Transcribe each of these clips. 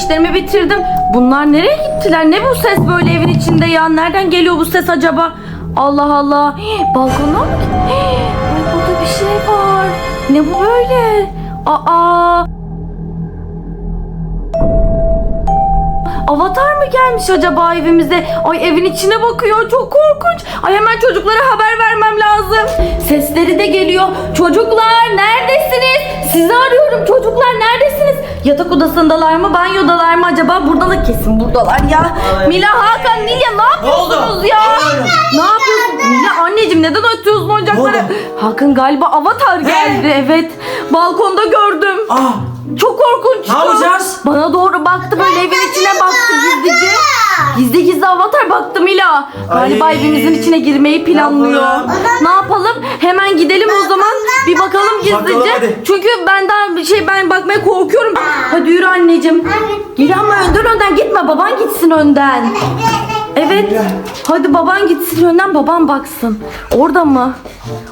işlerimi bitirdim. Bunlar nereye gittiler? Ne bu ses böyle evin içinde ya? Nereden geliyor bu ses acaba? Allah Allah. Hii, balkondan mı? Ay burada bir şey var. Ne bu böyle? Aa. Avatar mı gelmiş acaba evimize? Ay evin içine bakıyor. Çok korkunç. Ay hemen çocuklara haber vermem lazım. Sesleri de geliyor. Çocuklar neredesiniz? Sizi arıyorum. Çocuklar neredesiniz? Yatak odasındalar mı? Banyodalar mı acaba? Buradalar kesin buradalar ya. Ay. Mila, Hakan, Nilya ne yapıyorsunuz oldu? ya? Ne yapıyorsun? Mila anneciğim neden atıyorsun oyuncakları? Hakan galiba avatar geldi. Evet. Balkonda gördüm. Ah Çok korkunçtu. Ne yapacağız? Bana doğru baktı böyle evin içine baktı gizlice. Gizli gizli avatar baktı Mila. Galiba Ay. evimizin içine girmeyi planlıyor. yapalım? Ne yapalım? Hemen gidelim o zaman. Bir bakalım Bakalım gizlice. hadi. Çünkü ben daha bir şey ben bakmaya korkuyorum. Hadi yürü anneciğim. Yürü ama önden önden gitme. Baban gitsin önden. Evet. Hadi baban gitsin önden baban baksın. Orada mı?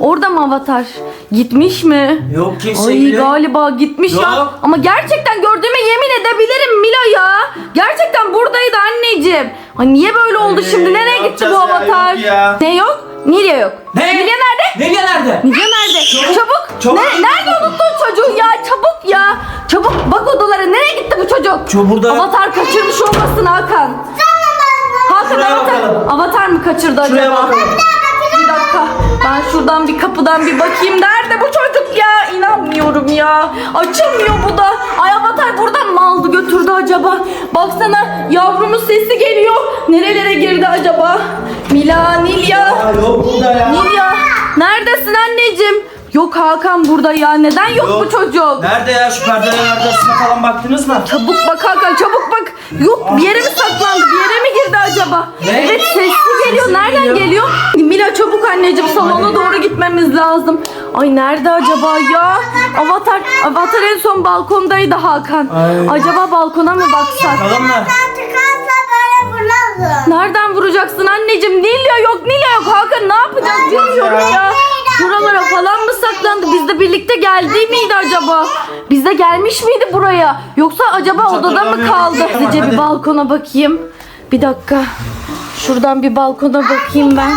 Orada mı avatar? Gitmiş mi? yok kimse Ay bile. galiba gitmiş ya. Yok. Ama gerçekten gördüğüme yemin edebilirim Mila ya. Gerçekten buradaydı anneciğim. Ay niye böyle oldu Ee, şimdi? Nereye ne gitti bu yapacağız ya? avatar? Yok ya. Ne yok? Nilya yok. Ne? Nilya nerede? Nilya nerede? Nilya nerede? Çabuk, Çabuk. çabuk. Ne, nerede unuttun çocuğu ya? Çabuk ya. Çabuk bak odalara. Nereye gitti bu çocuk? Çabuk burada. Avatar kaçırmış olmasın Hakan. Hakan Şuraya avatar, bakalım. avatar mı kaçırdı Şuraya acaba? bakalım. Dakika. Ben şuradan bir kapıdan bir bakayım. Nerede bu çocuk ya? İnanmıyorum ya. Açılmıyor bu da. Ay avatar buradan mı aldı götürdü acaba? Baksana yavrumun sesi geliyor. Nerelere girdi acaba? Mila, Nilya. Yok burada ya. Nilya. Neredesin anneciğim? Yok Hakan burada ya. Neden yok, bu çocuk? Nerede ya şu perdelerin arkasına falan baktınız mı? Çabuk bak Hakan çabuk bak. Yok bir yere mi saklandı? Bir yere mi girdi acaba? Ne? Evet sesli geliyor. Nereden geliyor. geliyor? Mila çabuk anneciğim salona doğru gitmemiz lazım. Ay nerede acaba ya? Avatar, Avatar en son balkondaydı Hakan. Ay. Acaba balkona mı baksak? Bakalım mı? çıkarsa böyle vuralım. Nereden vuracaksın anneciğim? Nilya yok, Nilya yok. Hakan ne yapacağız bilmiyorum ya. Şuralara falan mı saklandı? Biz de birlikte geldi miydi acaba? Biz de gelmiş miydi buraya? Yoksa acaba odada mı kaldı? Sizce bir hadi. balkona bakayım. Bir dakika. Şuradan bir balkona bakayım ben.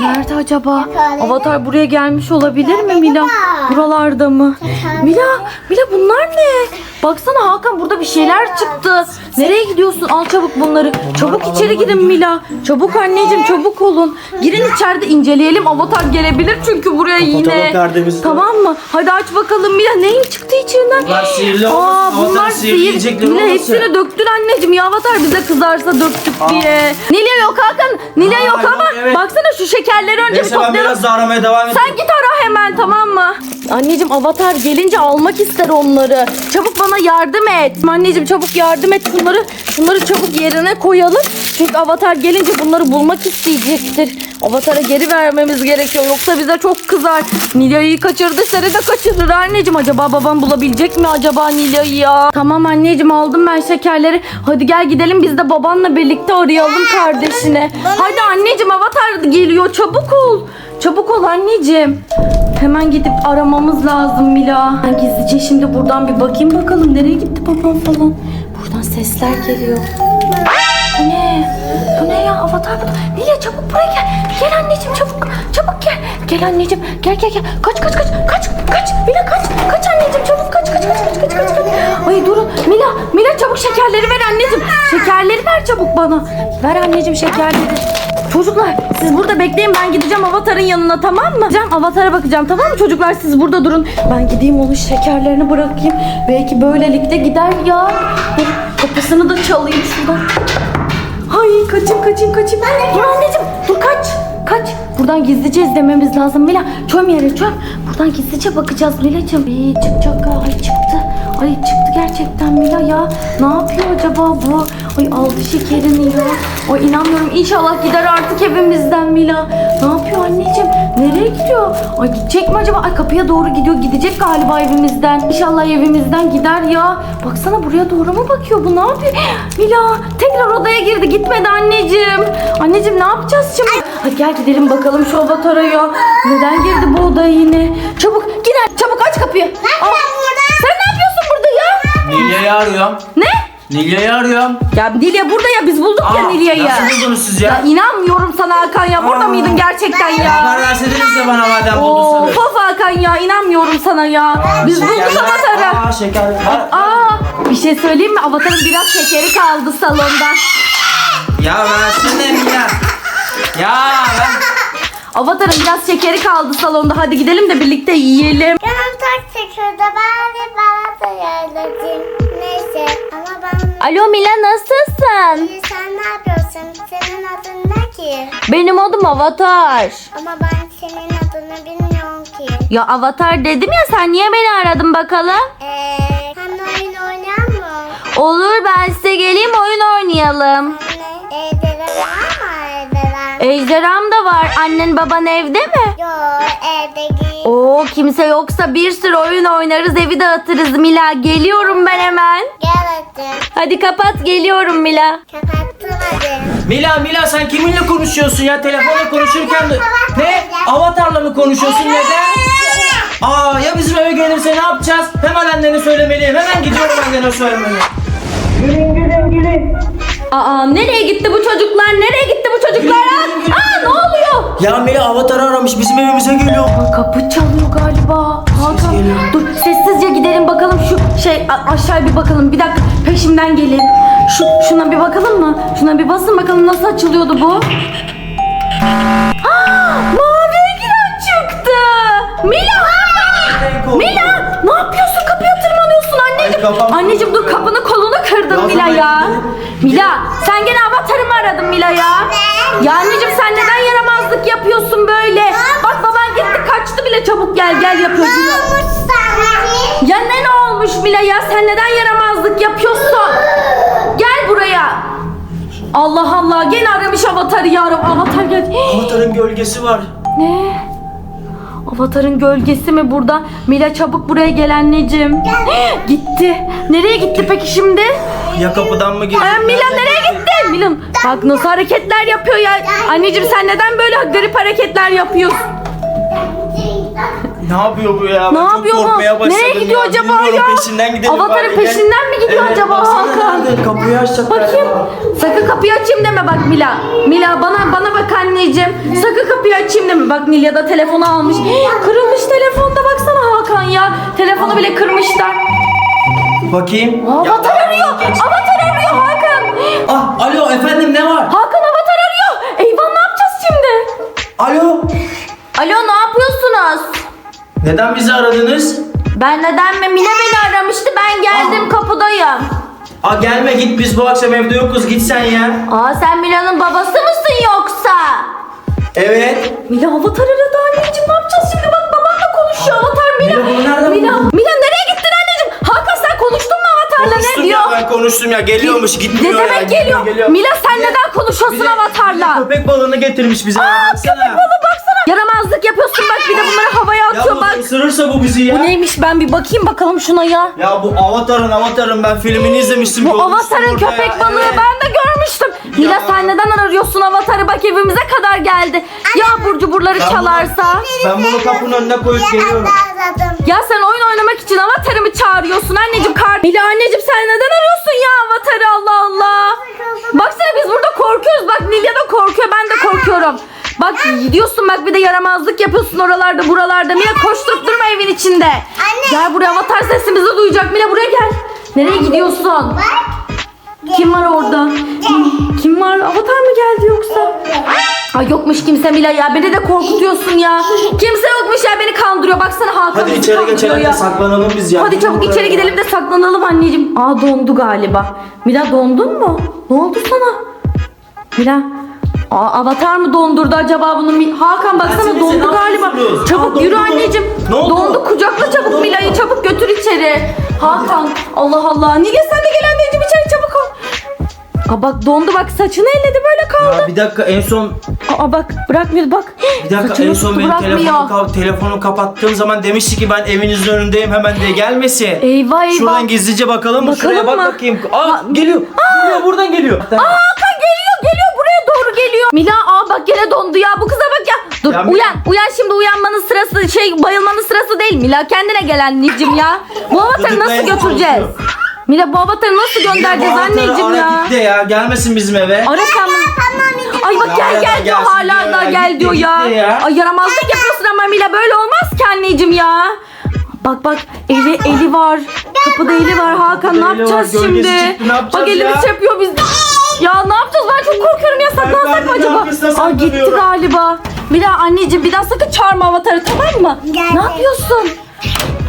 Nerede acaba? Avatar buraya gelmiş olabilir mi Mila? Buralarda mı? Mila, Mila bunlar ne? Baksana Hakan burada bir şeyler çıktı. Nereye gidiyorsun? Al çabuk bunları. Çabuk içeri girin Mila. Çabuk anneciğim çabuk olun. Girin içeride inceleyelim. Avatar gelebilir çünkü buraya yine. perdemizi. Tamam mı? Hadi aç bakalım Mila. Neyin çıktı içinden? Bunlar sihirli Aa, olmasın, bunlar sihirli sihir. Mila olmasın. hepsini döktün anneciğim. Ya Avatar bize kızarsa döktük diye. Nilya yok Hakan. Nilya Aa, yok yok, ama evet. baksana şu şekerleri önce bir Neyse ben toplayalım. biraz aramaya devam edeyim. Sen git ara hemen tamam mı? Anneciğim avatar gelince almak ister onları. Çabuk bana yardım et. Anneciğim çabuk yardım et şunları. Şunları çabuk yerine koyalım. Çünkü avatar gelince bunları bulmak isteyecektir. Avatara geri vermemiz gerekiyor. Yoksa bize çok kızar. Nilay'ı kaçırdı seni de kaçırır anneciğim. Acaba babam bulabilecek mi acaba Nilay'ı ya? Tamam anneciğim aldım ben şekerleri. Hadi gel gidelim biz de babanla birlikte arayalım kardeşine. Hadi anneciğim avatar geliyor çabuk ol. Çabuk ol anneciğim. Hemen gidip aramamız lazım Mila. Ben gizlice şimdi buradan bir bakayım bakalım nereye gitti babam falan. Buradan sesler geliyor. Bu ne? Bu ne ya? Avatar bu. Niye çabuk buraya gel. Gel anneciğim çabuk. Çabuk gel. Gel anneciğim. Gel gel gel. Kaç kaç kaç. Kaç kaç. Mila kaç. Kaç anneciğim çabuk kaç kaç kaç kaç kaç kaç. kaç. Ay durun. Mila Mila çabuk şekerleri ver anneciğim. Şekerleri ver çabuk bana. Ver anneciğim şekerleri. Çocuklar siz burada bekleyin ben gideceğim Avatar'ın yanına tamam mı? Gideceğim Avatar'a bakacağım tamam mı çocuklar siz burada durun. Ben gideyim onun şekerlerini bırakayım. Belki böylelikle gider ya. Kapısını da çalayım şuradan. Ay kaçayım kaçayım kaçayım. Dur anneciğim dur kaç. Kaç. Buradan gizlice izlememiz lazım Mila. Çöm yere çöm. Buradan gizlice bakacağız Mila'cığım. İyi çıkacak. Ay çıktı. Ay çıktı gerçekten Mila ya. Ne yapıyor acaba bu? Ay aldı şekerini ya. Ay inanmıyorum. İnşallah gider artık evimizden Mila. Ne yapıyor anneciğim? Nereye gidiyor? Ay gidecek mi acaba? Ay kapıya doğru gidiyor. Gidecek galiba evimizden. İnşallah evimizden gider ya. Baksana buraya doğru mu bakıyor bu? Ne yapıyor? Mila tekrar odaya girdi. Gitmedi anneciğim. Anneciğim ne yapacağız şimdi? Hadi gel gidelim bakalım şu avatara ya. Neden girdi bu odaya yine? Çabuk gir çabuk aç kapıyı. Aa, sen ne yapıyorsun burada ya? Nilya'yı arıyorum. Ne? Nilya'yı arıyorum. Ya Nilya burada ya biz bulduk ya Aa, Nilya'yı. Nasıl buldunuz siz Ya ya? inanmıyorum sana Hakan ya. Burada Aa. mıydın gerçekten ya? Haber verseydiniz ya bana madem Oo, buldunuz. of Hakan ya inanmıyorum sana ya. Biz bulduk avatarı. Aa şeker. Aa, bir şey söyleyeyim mi? Avatarın biraz şekeri kaldı salonda. Ya versene Nilya. Ya ben... Avatarın biraz şekeri kaldı salonda. Hadi gidelim de birlikte yiyelim. Canım çok sıkıldı. Bari bana da yardım. Neyse ama ben... Alo Mila nasılsın? İyi sen ne yapıyorsun? Senin adın ne ki? Benim adım Avatar. Ama ben senin adını bilmiyorum ki. Ya Avatar dedim ya sen niye beni aradın bakalım? Eee sen oyun oynayan mı? Olur ben size geleyim oyun oynayalım. Anne evde var mı evde? Ejderham da var. Annen baban evde mi? Yok evde değil. Oo kimse yoksa bir sürü oyun oynarız evi dağıtırız Mila. Geliyorum ben hemen. Gel hadi. Hadi kapat geliyorum Mila. Kapattım hadi. Mila Mila sen kiminle konuşuyorsun ya? Telefonla konuşurken de... Ne? Avatarla mı konuşuyorsun neden? Aa ya bizim eve gelirse ne yapacağız? Hemen annene söylemeliyim. Hemen gidiyorum annene söylemeliyim. Gülün gülün gülün. Aa nereye gitti bu çocuklar? Nereye gitti bu çocuklar? Aa, Aa, ne oluyor? Ya Mila avatar aramış bizim evimize geliyor. Aa, kapı çalıyor galiba. Hakan geliyor. dur sessizce gidelim bakalım şu şey a- aşağı bir bakalım. Bir dakika peşimden gelin. Şu şuna bir bakalım mı? Şuna bir basın bakalım nasıl açılıyordu bu? Aa, mavi giren çıktı. Mila. Mila kafam- anneciğim dur kapını kolunu kırdın Ya Mila ya. Mila sen gene avatarımı aradın Mila ya. Ya anneciğim sen neden yaramazlık yapıyorsun böyle? Bak baban gitti kaçtı bile çabuk gel gel yapıyor. Mila. Ya ne ne olmuş Mila ya sen neden yaramazlık yapıyorsun? Gel buraya. Allah Allah gene aramış avatarı yarım. Avatar gel. Avatarın gölgesi var. Ne? Avatarın gölgesi mi burada? Mila çabuk buraya gel anneciğim. gitti. Nereye gitti peki şimdi? Ya kapıdan mı girdi? Ee, Mila nereye gitti? Mila bak nasıl hareketler yapıyor ya. Anneciğim sen neden böyle garip hareketler yapıyorsun? Ne yapıyor bu ya? Ne Ben çok yapıyor bu? korkmaya başladım Nereye gidiyor ya. acaba Bilmiyorum, ya? peşinden gidelim. Avatarın bari, gel. peşinden mi gidiyor Evet, acaba baksana Hakan? nerede? Kapıyı açacak Bakayım. galiba. Sakın kapıyı açayım deme bak Mila. Mila bana bana bak anneciğim. Sakın kapıyı açayım deme. Bak Nilya da telefonu almış. Kırılmış telefonda baksana Hakan ya. Telefonu bile kırmışlar. Bakayım. Avatar arıyor. Avatar arıyor Hakan. Ah alo efendim ne var? Hakan avatar arıyor. Eyvah ne yapacağız şimdi? Alo. Alo ne? Neden bizi aradınız? Ben neden mi? Mine beni aramıştı. Ben geldim kapıdayım. Aa gelme git biz bu akşam evde yokuz git sen ya. Aa sen Mila'nın babası mısın yoksa? Evet. Mila avatar aradı anneciğim ne yapacağız şimdi bak babanla konuşuyor avatar Mila. Mila, bunu nereden Mila, buldun? Mila nereye gittin anneciğim? Hakan sen konuştun mu avatarla Konuştum ne diyor? ya ben konuştum ya geliyormuş Ne gitmiyor ya. demek geliyor? Mila sen neden konuşuyorsun bize- avatarla? bize köpek balığını getirmiş bize. Aa Baksana. köpek balığı baksana. Yaramazlık yapıyorsun bak bir de bunları havaya ısırırsa bu bizi ya. Bu neymiş ben bir bakayım bakalım şuna ya. Ya bu Avatar'ın Avatar'ın ben filmini izlemiştim. Bu avatarın köpek ya, balığı evet. ben de görmüştüm. Mila sen neden arıyorsun avatarı bak evimize kadar geldi. Ya abur cuburları Ben bunu- çalarsa? Ben bunu kapının önüne koyup geliyorum. Ya sen oyun oynamak için avatarımı çağırıyorsun anneciğim kar. Mila anneciğim sen neden arıyorsun ya avatarı Allah Allah. Baksana biz burada korkuyoruz bak Nilya da korkuyor ben de korkuyorum. Bak gidiyorsun bak bir de yaramazlık yapıyorsun oralarda buralarda. Mila koşturup durma evin içinde. Gel buraya avatar sesimizi duyacak Mila buraya gel. Nereye gidiyorsun? Kim var orada? Kim var? Avatar mı geldi yoksa? Ay yokmuş kimse Mila ya. Beni de korkutuyorsun ya. Kimse yokmuş ya beni kandırıyor. Baksana Hakan Hadi bizi içeri kandırıyor geçelim ya. de saklanalım biz ya. Hadi çabuk içeri gidelim de saklanalım anneciğim. Aa dondu galiba. Mila dondun mu? Ne oldu sana? Mila. Aa, avatar mı dondurdu acaba bunu? Mi- Hakan baksana Versene, dondu ne galiba. yapıyorsunuz? Çabuk Aa, yürü dondu mu? anneciğim. Ne oldu? Dondu kucakla çabuk Dondu. Mila'yı çabuk götür içeri. Hakan Allah Allah. Nilay sen de gel anneciğim içeri çabuk ol. Aa bak dondu bak saçını elledi böyle kaldı. Ya bir dakika en son Aa bak bırakmıyor bak. bir dakika Saçını en son tuttu, benim bırakmıyor. telefonu, ka- telefonu kapattığım zaman demişti ki ben evinizin önündeyim hemen diye gelmesin. Eyvah eyvah. Şuradan gizlice bakalım mı? Bakalım Şuraya bak mı? bakayım. Aa geliyor. Geliyor buradan geliyor. Aa Hakan geliyor geliyor buraya doğru geliyor. Mila aa bak gene dondu ya bu kıza bak ya. Dur Ya Mila- uyan uyan şimdi uyanmanın sırası şey bayılmanın sırası değil Mila kendine gel anneciğim ya. Bu avatarı nasıl Gıdıklayın götüreceğiz? Mila bu avatarı nasıl göndereceğiz Bu avatarı anneciğim ara ya? git de ya gelmesin bizim eve. Ara sen Ay bak gel gel diyor gelsin hala diyor da ya, gel gitti, diyor ya. gitti ya. Ay yaramazlık yapıyorsun ama Mila böyle olmaz ki anneciğim ya. Bak bak eli eli var. Kapıda eli var Hakan ne Kapıda eli var, yapacağız gölgesi şimdi? çıktı, ne yapacağız bak elimiz ya? yapıyor biz. Ya ne yapacağız ben çok korkuyorum ya saklansak mı acaba? Aa gitti galiba. Mila anneciğim bir daha sakın çağırma avatarı tamam mı? Geldi. Ne yapıyorsun?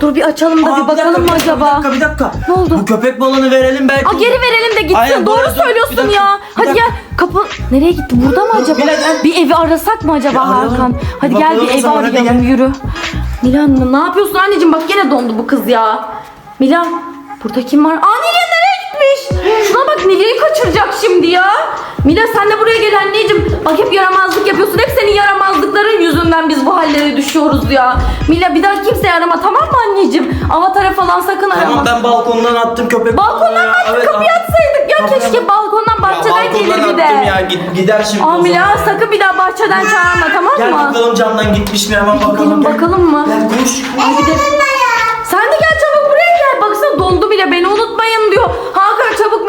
Dur bir açalım da Aa, bir bakalım mı dakika, acaba? Bir dakika bir dakika. Ne oldu? Bu köpek balığını verelim belki. Aa geri verelim de gitsin. Aynen, Doğru dur. Söylüyorsun dakika, ya. Hadi dakika. gel. Kapı nereye gitti? Burada mı acaba? Mila, gel. Bir evi arasak mı acaba Bir arayalım. Hakan? Hadi gel bir evi arayalım gel. yürü. Milan ne yapıyorsun anneciğim? Bak gene dondu bu kız ya. Milan burada kim var? Aa nereye gitmiş? Şuna bak Nilay'ı kaçıracak şimdi ya. Mila sen de buraya gel anneciğim. Bak hep yaramazlık yapıyorsun. Hep senin yaramazlıkların yüzünden biz bu hallere düşüyoruz ya. Mila bir daha kimseyi arama tamam mı anneciğim? Avatara falan sakın arama. Tamam ben balkondan attım köpek Balkondan ya. başka Evet, kapıyı atsaydık ya Kapıyı- keşke balkondan Ya bahçeden balkondan gelir bir de. attım ya gid- gider şimdi o Amila zaman. sakın bir daha bahçeden çağırma tamam Gel mı? bakalım camdan gitmiş mi hemen bakalım. Gidelim gel. bakalım mı? Gel koş. Ay bir de... Sen de gel çabuk buraya gel. Baksana dondu bile beni unutmayın diyor.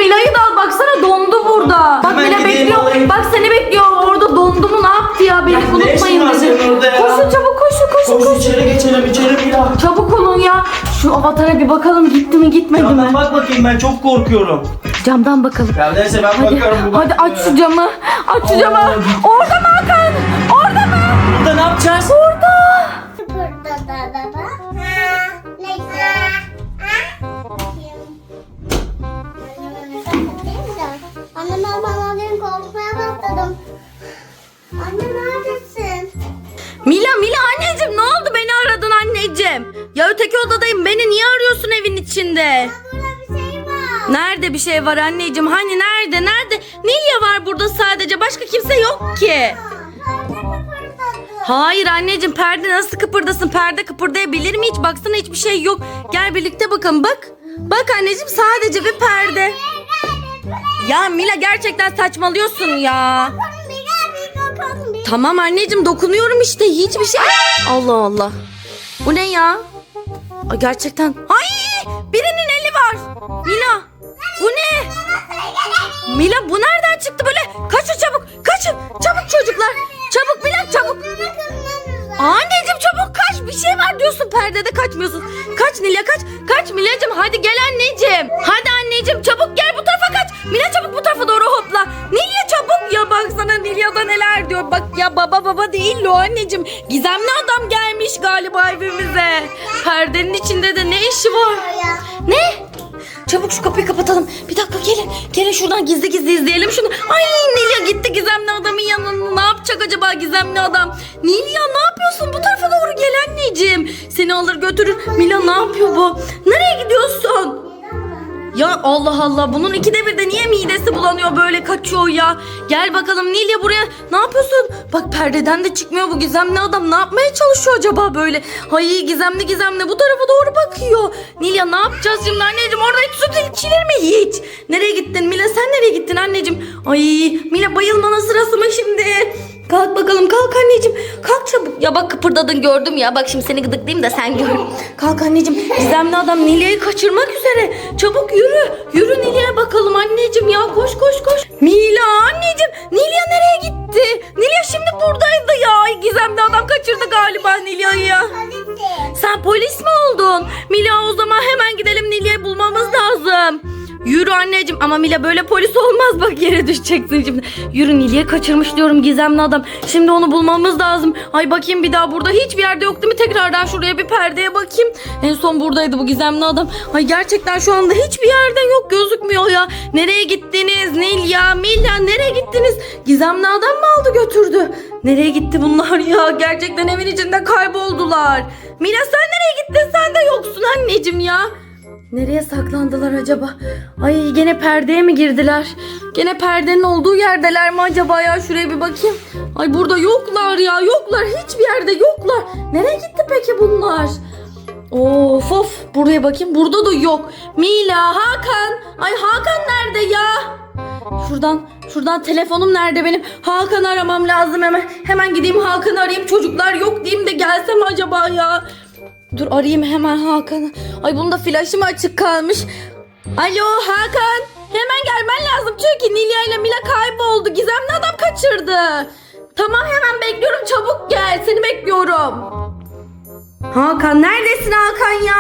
Mila'yı da al. Baksana dondu burada. Bak Hemen Mila gideyim bekliyor. alayım. Bak seni bekliyor. Orada dondu mu ne yaptı ya? Beni Ya ne işin unutmayın var dedi. senin orada ya? Koşun çabuk koşun koşun Koş koşun. içeri geçelim içeri Mila. Çabuk olun ya. Şu avatara bir bakalım gitti mi gitmedi Camdan mi? bak bakayım ben çok korkuyorum. Camdan bakalım. Ya neyse ben Hadi, bakarım bu hadi aç şu camı. Aç şu camı. Orada mı Hakan? Orada mı? Burada ne yapacağız? Burada Ya öteki odadayım beni niye arıyorsun evin içinde? Burada bir şey var. Nerede bir şey var anneciğim hani nerede nerede? Nilya var burada sadece başka kimse yok ki. Hayır anneciğim perde nasıl kıpırdasın perde kıpırdayabilir mi hiç baksana hiçbir şey yok. Gel birlikte bakalım bak. Bak anneciğim sadece bir perde. Ya Mila gerçekten saçmalıyorsun ya. Tamam anneciğim dokunuyorum işte hiçbir şey. Allah Allah. Bu ne ya? Ay gerçekten. Ay birinin eli var. Mila. Bu ne? Mila bu nereden çıktı böyle? Kaçın çabuk. Kaçın. Çabuk çocuklar. Çabuk Mila çabuk. Anneciğim çabuk kaç. Bir şey var diyorsun perdede kaçmıyorsun. Kaç Nilya kaç. Kaç Milyacığım hadi gel anneciğim. Hadi anneciğim çabuk gel bu tarafa kaç. Milya çabuk bu tarafa doğru hopla. Çabuk ya baksana Nilya'da neler diyor. Bak ya baba baba değil o anneciğim. Gizemli adam gelmiş galiba evimize. Perdenin içinde de ne işi var? Ne? Çabuk şu kapıyı kapatalım. Bir dakika gelin. Gelin şuradan gizli gizli izleyelim şunu. Ay Nilya gitti gizemli adamın yanına. Ne yapacak acaba gizemli adam? Nilya ne yapıyorsun? Bu tarafa doğru gel anneciğim. Seni alır götürür. Mila ne yapıyor bu? Nereye gidiyorsun? Ya Allah Allah bunun ikide bir de niye midesi bulanıyor böyle kaçıyor ya. Gel bakalım Nilya buraya ne yapıyorsun? Bak perdeden de çıkmıyor bu gizemli adam ne yapmaya çalışıyor acaba böyle? Ay gizemli gizemli bu tarafa doğru bakıyor. Nilya ne yapacağız şimdi anneciğim orada hiç süt içilir mi hiç? Nereye gittin Mila sen nereye gittin anneciğim? Ay Mila bayılmanın sırası mı şimdi? Kalk bakalım kalk anneciğim. Kalk çabuk. Ya bak kıpırdadın gördüm ya. Bak şimdi seni gıdıklayayım da sen gör. Kalk anneciğim. Gizemli adam Nilya'yı kaçırmak üzere. Çabuk yürü. Yürü Nilya'ya bakalım anneciğim ya. Koş koş koş. Mila anneciğim. Nilya nereye gitti? Nilya şimdi buradaydı ya. Gizemli adam kaçırdı galiba Nilya'yı ya. Sen polis mi oldun? Mila o zaman hemen gidelim Nilya'yı bulmamız lazım. Yürü anneciğim ama Mila böyle polis olmaz bak yere düşeceksin şimdi. Yürü Nilya'yı kaçırmış diyorum gizemli adam. Şimdi onu bulmamız lazım. Ay bakayım bir daha burada hiçbir yerde yok değil mi? Tekrardan şuraya bir perdeye bakayım. En son buradaydı bu gizemli adam. Ay gerçekten şu anda hiçbir yerde yok gözükmüyor ya. Nereye gittiniz Nilya, Milya nereye gittiniz? Gizemli adam mı aldı götürdü? Nereye gitti bunlar ya? Gerçekten evin içinde kayboldular. Mila sen nereye gittin? Sen de yoksun anneciğim ya. Nereye saklandılar acaba? Ay gene perdeye mi girdiler? Gene perdenin olduğu yerdeler mi acaba ya? Şuraya bir bakayım. Ay burada yoklar ya yoklar. Hiçbir yerde yoklar. Nereye gitti peki bunlar? Of of buraya bakayım. Burada da yok. Mila, Hakan. Ay Hakan nerede ya? Şuradan şuradan telefonum nerede benim? Hakan aramam lazım hemen. Hemen gideyim Hakan'ı arayayım. Çocuklar yok diyeyim de gelsem acaba ya. Dur arayayım hemen Hakan'ı. Ay bunda flaşı mı açık kalmış? Alo Hakan. Hemen gelmen lazım çünkü Nilya ile Mila kayboldu. Gizemli adam kaçırdı. Tamam hemen bekliyorum çabuk gel. Seni bekliyorum. Hakan neredesin Hakan ya?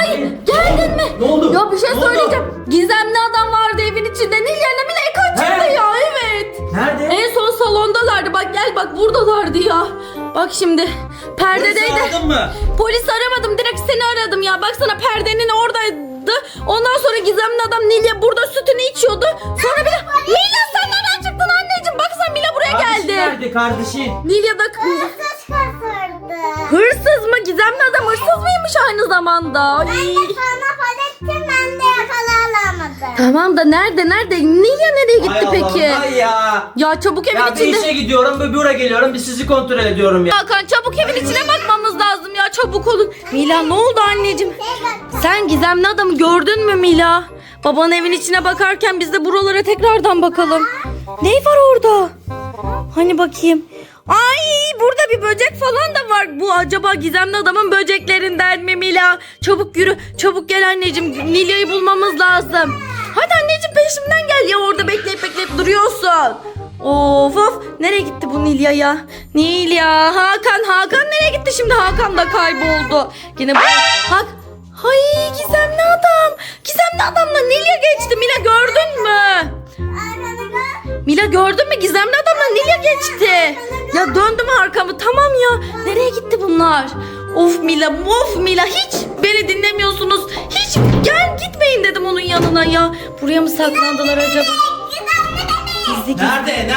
Ay geldin mi? Ne oldu? Ya bir şey Ne oldu? söyleyeceğim. Gizemli adam vardı evin içinde. Nilya ile Mila'yı kaçırdı He? ya evet. Nerede? En son salondalardı. Bak gel bak buradalardı ya. Bak şimdi perdedeydi. Polisi aradın mı? Polis aramadım direkt seni aradım ya. Baksana perdenin oradaydı. Ondan sonra gizemli adam Nilya burada sütünü içiyordu. Sonra bir de Mila sen nereden çıktın anneciğim? Baksana Mila buraya Kardeşin geldi. nerede kardeşin? Nilya da Hırsız kaçırdı. hırsız mı? Gizemli adam hırsız mıymış aynı zamanda? Ay. Ben de sana para ettim ben de Tamam da nerede nerede? Nilya nereye gitti Ay peki? Allah'ım, ay ya. Ya çabuk evin Ya bir içinde. işe gidiyorum, bir buraya geliyorum, bir sizi kontrol ediyorum ya. Hakan çabuk evin içine bakmamız lazım ya çabuk olun. Mila ne oldu anneciğim? Sen gizemli adamı gördün mü Mila? Baban evin içine bakarken biz de buralara tekrardan bakalım. Ne var orada? Hani bakayım. Ay burada bir böcek falan da var. Bu acaba gizemli adamın böceklerinden mi Mila? Çabuk yürü. Çabuk gel anneciğim. Nilya'yı bulmamız lazım. Hadi anneciğim peşimden gel ya orada bekleyip bekleyip duruyorsun. Of of nereye gitti bu Nilya ya? Nilya Hakan Hakan nereye gitti şimdi Hakan da kayboldu. Yine bu Hak Hay gizemli adam. Gizemli adamla Nilya geçti. Mila gördün mü? Mila gördün mü? Gizemli adamla Nilya geçti. Ya döndüm arkamı. Tamam ya. Nereye gitti bunlar? Of Mila, of Mila. Hiç beni dinlemiyorsunuz. Hiç gel gitmeyin dedim onun yanına ya. Buraya mı saklandılar acaba? Gizli gizli. Nerede?